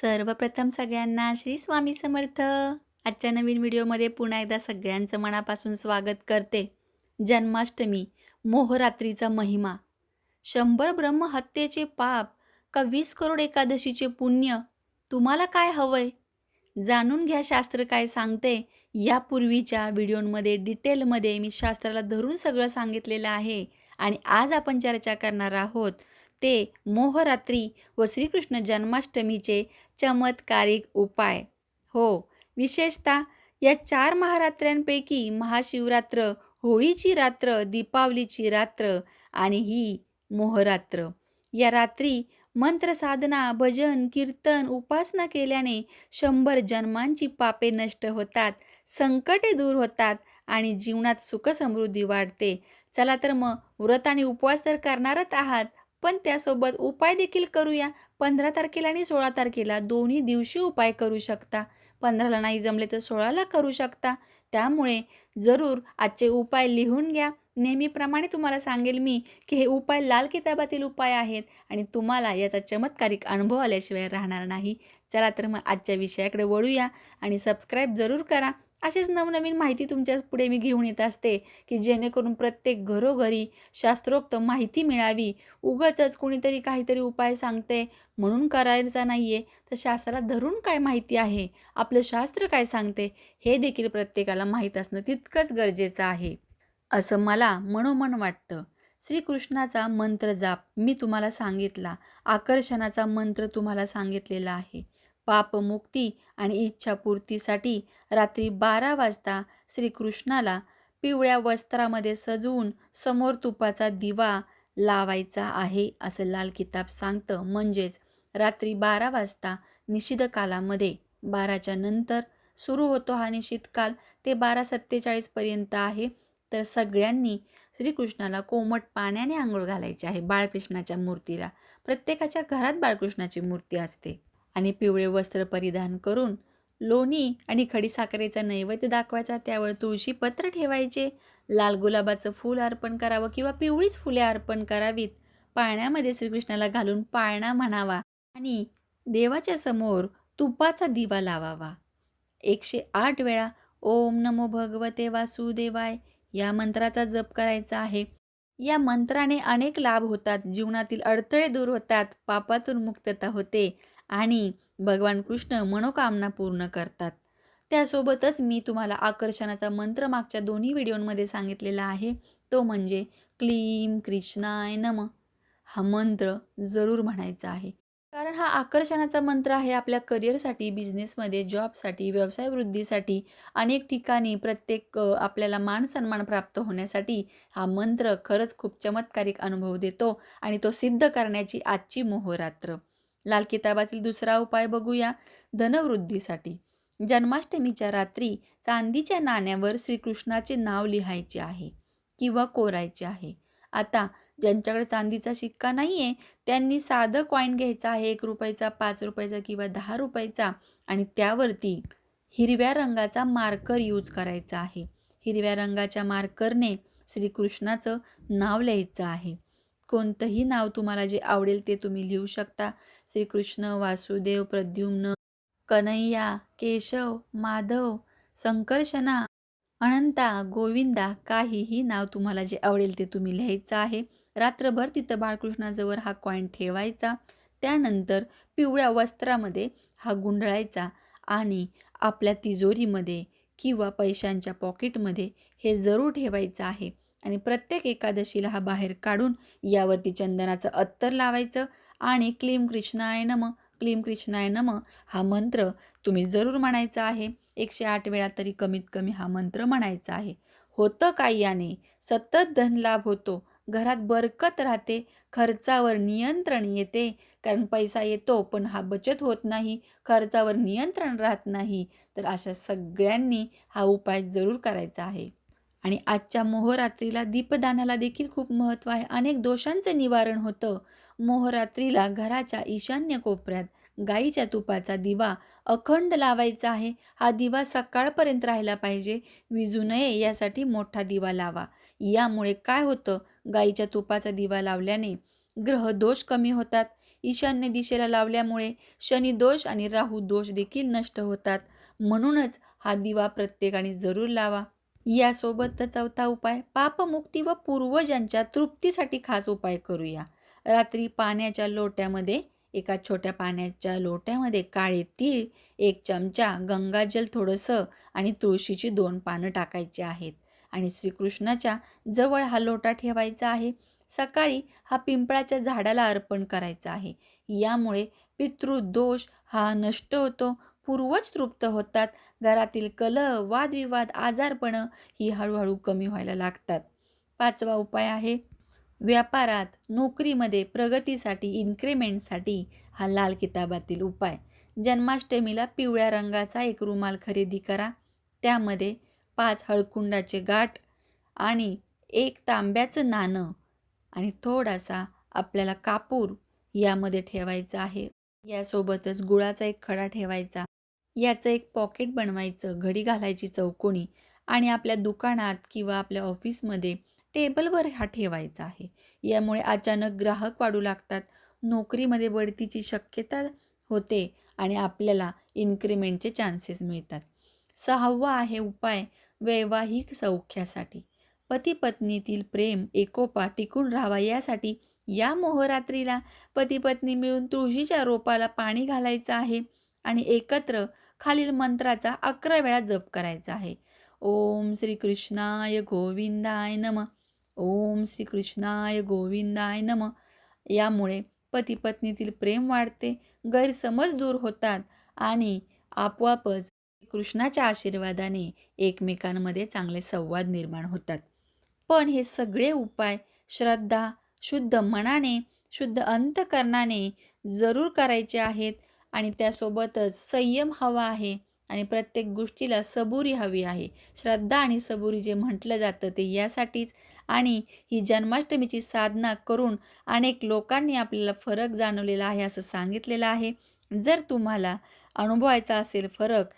सर्वप्रथम सगळ्यांना श्री स्वामी समर्थ. आजच्या नवीन व्हिडिओमध्ये पुन्हा एकदा सगळ्यांचं मनापासून स्वागत करते. जन्माष्टमी मोहरात्रीचा महिमा. शंभर ब्रह्महत्येचे पाप का वीस करोड एकादशीचे पुण्य तुम्हाला काय हवंय? जाणून घ्या शास्त्र काय सांगते. यापूर्वीच्या व्हिडिओमध्ये डिटेलमध्ये मी शास्त्राला धरून सगळं सांगितलेलं आहे. आणि आज आपण चर्चा करणार आहोत ते मोहरात्री व श्रीकृष्ण जन्माष्टमीचे चमत्कारिक उपाय. हो विशेषतः या चार महारात्र्यांपैकी महाशिवरात्र होळीची रात्र दीपावलीची रात्र आणि ही मोहरात्र. या रात्री मंत्र साधना भजन कीर्तन उपासना केल्याने शंभर जन्मांची पापे नष्ट होतात संकटे दूर होतात आणि जीवनात सुखसमृद्धी वाढते. चला तर मग व्रत आणि उपवास तर करणारच आहात पण त्यासोबत उपाय देखील करूया. पंधरा तारखेला आणि सोळा तारखेला दोन्ही दिवशी उपाय करू शकता. पंधराला नाही जमले तर सोळाला करू शकता. त्यामुळे जरूर आजचे उपाय लिहून घ्या. नेहमीप्रमाणे तुम्हाला सांगेल मी की हे उपाय लाल किताबातील उपाय आहेत आणि तुम्हाला याचा चमत्कारिक अनुभव आल्याशिवाय राहणार नाही. चला तर मग आजच्या विषयाकडे वळूया आणि सबस्क्राईब जरूर करा. अशीच नवनवीन माहिती तुमच्यापुढे मी घेऊन येत असते की जेणेकरून प्रत्येक घरोघरी शास्त्रोक्त माहिती मिळावी. उगाचच कोणीतरी काहीतरी उपाय सांगते म्हणून करायचा नाही आहे तर शास्त्राला धरून काय माहिती आहे? आपलं शास्त्र काय सांगते? हे देखील प्रत्येकाला माहीत असणं तितकंच गरजेचं आहे. असं मला मनोमन वाटतं. श्रीकृष्णाचा मंत्र जाप मी तुम्हाला सांगितला. आकर्षणाचा मंत्र तुम्हाला सांगितलेला आहे. पापमुक्ती आणि इच्छापूर्तीसाठी रात्री बारा वाजता श्रीकृष्णाला पिवळ्या वस्त्रामध्ये सजवून समोर तुपाचा दिवा लावायचा आहे असं लाल किताब सांगतं. म्हणजेच रात्री बारा वाजता निषिद्ध कालामध्ये बाराच्या नंतर सुरू होतो हा निषिद्ध काल. ते बारा सत्तेचाळीसपर्यंत आहे. तर सगळ्यांनी श्रीकृष्णाला कोमट पाण्याने आंघोळ घालायची आहे बाळकृष्णाच्या मूर्तीला. प्रत्येकाच्या घरात बाळकृष्णाची मूर्ती असते. आणि पिवळे वस्त्र परिधान करून लोणी आणि खडीसाखरेचा नैवेद्य दाखवायचा त्यावर तुळशी पत्र ठेवायचे लाल गुलाबाचं फूल अर्पण करावं किंवा पिवळीच फुले अर्पण करावीत. पाळण्यामध्ये श्रीकृष्णाला घालून पाळणा म्हणावा आणि देवाच्या समोर तुपाचा दिवा लावावा. एकशे आठ वेळा ओम नमो भगवते वासुदेवाय या मंत्राचा जप करायचा आहे. या मंत्राने अनेक लाभ होतात जीवनातील अडथळे दूर होतात पापातून मुक्तता होते आणि भगवान कृष्ण मनोकामना पूर्ण करतात. त्यासोबतच मी तुम्हाला आकर्षणाचा मंत्र मागच्या दोन्ही व्हिडिओमध्ये सांगितलेला आहे. तो म्हणजे क्लीम कृष्णाय नम. हा मंत्र जरूर म्हणायचा आहे. कारण हा आकर्षणाचा मंत्र आहे आपल्या करिअरसाठी बिझनेसमध्ये जॉबसाठी व्यवसाय वृद्धीसाठी अनेक ठिकाणी प्रत्येक आपल्याला मान सन्मान प्राप्त होण्यासाठी हा मंत्र खरंच खूप चमत्कारिक अनुभव देतो आणि तो सिद्ध करण्याची आजची मोहरात्र. लाल किताबातील दुसरा उपाय बघूया. धनवृद्धीसाठी. जन्माष्टमीच्या रात्री चांदीच्या नाण्यावर श्रीकृष्णाचे नाव लिहायचे आहे किंवा कोरायचे आहे. आता ज्यांच्याकडे चांदीचा शिक्का नाही आहे त्यांनी साधं कॉईन घ्यायचा आहे एक रुपयाचा पाच रुपयाचा किंवा दहा रुपयाचा आणि त्यावरती हिरव्या रंगाचा मार्कर यूज करायचा आहे. हिरव्या रंगाच्या मार्करने श्रीकृष्णाचं नाव लिहायचं आहे. कोणतंही नाव तुम्हाला जे आवडेल ते तुम्ही लिहू शकता. श्रीकृष्ण वासुदेव प्रद्युम्न कन्हैया केशव माधव संकर्षणा अनंता गोविंदा काहीही नाव तुम्हाला जे आवडेल ते तुम्ही लिहायचं आहे. रात्रभर तिथं बाळकृष्णाजवळ हा कॉईन ठेवायचा. त्यानंतर पिवळ्या वस्त्रामध्ये हा गुंडळायचा आणि आपल्या तिजोरीमध्ये किंवा पैशांच्या पॉकेटमध्ये हे जरूर ठेवायचं आहे. आणि प्रत्येक एकादशीला हा बाहेर काढून यावरती चंदनाचं अत्तर लावायचं आणि क्लीम कृष्णाय नम क्लीम कृष्णाय नम हा मंत्र तुम्ही जरूर म्हणायचा आहे. एकशे आठ वेळा तरी कमीत कमी हा मंत्र म्हणायचा आहे. होतं काय याने? सतत धनलाभ होतो. घरात बरकत राहते. खर्चावर नियंत्रण येते. कारण पैसा येतो पण हा बचत होत नाही. खर्चावर नियंत्रण राहत नाही. तर अशा सगळ्यांनी हा उपाय जरूर करायचा आहे. आणि आजच्या मोहरात्रीला दीपदानाला देखील खूप महत्त्व आहे. अनेक दोषांचं निवारण होतं. मोहरात्रीला घराच्या ईशान्य कोपऱ्यात गाईच्या तुपाचा दिवा अखंड लावायचा आहे. हा दिवा सकाळपर्यंत राहिला पाहिजे. विजू नये यासाठी मोठा दिवा लावा. यामुळे काय होतं? गाईच्या तुपाचा दिवा लावल्याने ग्रह दोष कमी होतात. ईशान्य दिशेला लावल्यामुळे शनी दोष आणि राहू दोष देखील नष्ट होतात. म्हणूनच हा दिवा प्रत्येकाने जरूर लावा. यासोबत चौथा उपाय पापमुक्ती व पूर्वजांच्या तृप्तीसाठी खास उपाय करूया. रात्री पाण्याच्या लोट्यामध्ये एका छोट्या पाण्याच्या लोट्यामध्ये काळे तीळ एक चमचा गंगाजल थोडंसं आणि तुळशीची दोन पानं टाकायची आहेत. आणि श्रीकृष्णाच्या जवळ हा लोटा ठेवायचा आहे. सकाळी हा पिंपळाच्या झाडाला अर्पण करायचा आहे. यामुळे पितृदोष हा नष्ट होतो. पूर्वज तृप्त होतात. घरातील कलह वादविवाद आजारपणं ही हळूहळू कमी व्हायला लागतात. पाचवा उपाय आहे व्यापारात नोकरीमध्ये प्रगतीसाठी इन्क्रीमेंटसाठी हा लाल किताबातील उपाय. जन्माष्टमीला पिवळ्या रंगाचा एक रुमाल खरेदी करा. त्यामध्ये पाच हळकुंडाचे गाठ आणि एक तांब्याचं नाणं आणि थोडासा आपल्याला कापूर यामध्ये ठेवायचा आहे. यासोबतच गुळाचा एक खडा ठेवायचा. याचं एक पॉकेट बनवायचं घडी घालायची चौकोनी आणि आपल्या दुकानात किंवा आपल्या ऑफिसमध्ये टेबलवर हा ठेवायचा आहे. यामुळे अचानक ग्राहक वाढू लागतात. नोकरीमध्ये बढतीची शक्यता होते आणि आपल्याला इन्क्रीमेंटचे चान्सेस मिळतात. सहावा आहे उपाय वैवाहिक सौख्यासाठी. पती पत्नीतील प्रेम एकोपा टिकून राहावा यासाठी या मोहरात्रीला पती पत्नी मिळून तुळशीच्या रोपाला पाणी घालायचं आहे आणि एकत्र खालील मंत्राचा अकरा वेळा जप करायचा आहे. ओम श्री कृष्णाय गोविंदाय नम. ओम श्री कृष्णाय गोविंदाय नम. यामुळे पती पत्नीतील प्रेम वाढते गैरसमज दूर होतात आणि आपोआपच कृष्णाच्या आशीर्वादाने एकमेकांमध्ये चांगले संवाद निर्माण होतात. पण हे सगळे उपाय श्रद्धा शुद्ध मनाने शुद्ध अंतकरणाने जरूर करायचे आहेत. आणि त्यासोबतच संयम हवा आहे आणि प्रत्येक गोष्टीला सबुरी हवी आहे. श्रद्धा आणि सबुरी जे म्हटलं जातं ते यासाठीच आणि ही जन्माष्टमीची साधना करून अनेक लोकांनी आपल्याला फरक जाणवलेला आहे असं सांगितलेलं आहे. जर तुम्हाला अनुभवायचा असेल फरक